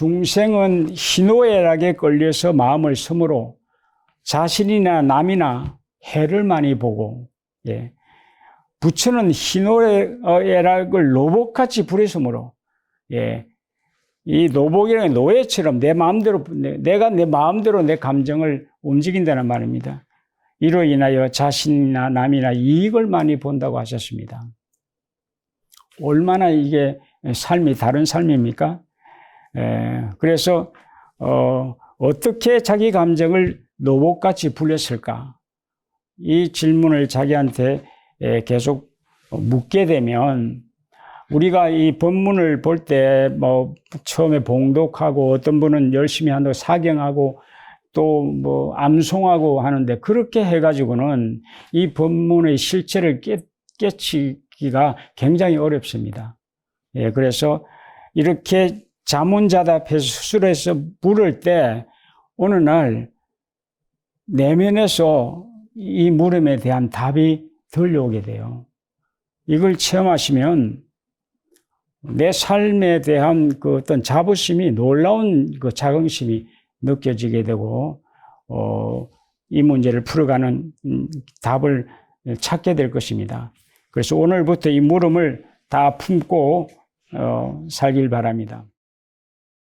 중생은 희노애락에 걸려서 마음을 섬으로 자신이나 남이나 해를 많이 보고, 예. 부처는 희노애락을 노복같이 부리심으로, 예. 이 노복이라는 노예처럼 내 마음대로, 내- 내가 내 마음대로 내 감정을 움직인다는 말입니다. 이로 인하여 자신이나 남이나 이익을 많이 본다고 하셨습니다. 얼마나 이게 삶이 다른 삶입니까? 에, 그래서 어, 어떻게 자기 감정을 노복같이 불렸을까? 이 질문을 자기한테 에, 계속 묻게 되면 우리가 이 본문을 볼 때 뭐 처음에 봉독하고 어떤 분은 열심히 한다고 사경하고 또 뭐 암송하고 하는데 그렇게 해가지고는 이 본문의 실체를 깨, 깨치기가 굉장히 어렵습니다. 예, 그래서 이렇게 자문자답해서 수술해서 물을 때 어느 날 내면에서 이 물음에 대한 답이 들려오게 돼요. 이걸 체험하시면 내 삶에 대한 그 어떤 자부심이 놀라운 그 자긍심이 느껴지게 되고, 어, 이 문제를 풀어가는 음, 답을 찾게 될 것입니다. 그래서 오늘부터 이 물음을 다 품고 어, 살길 바랍니다.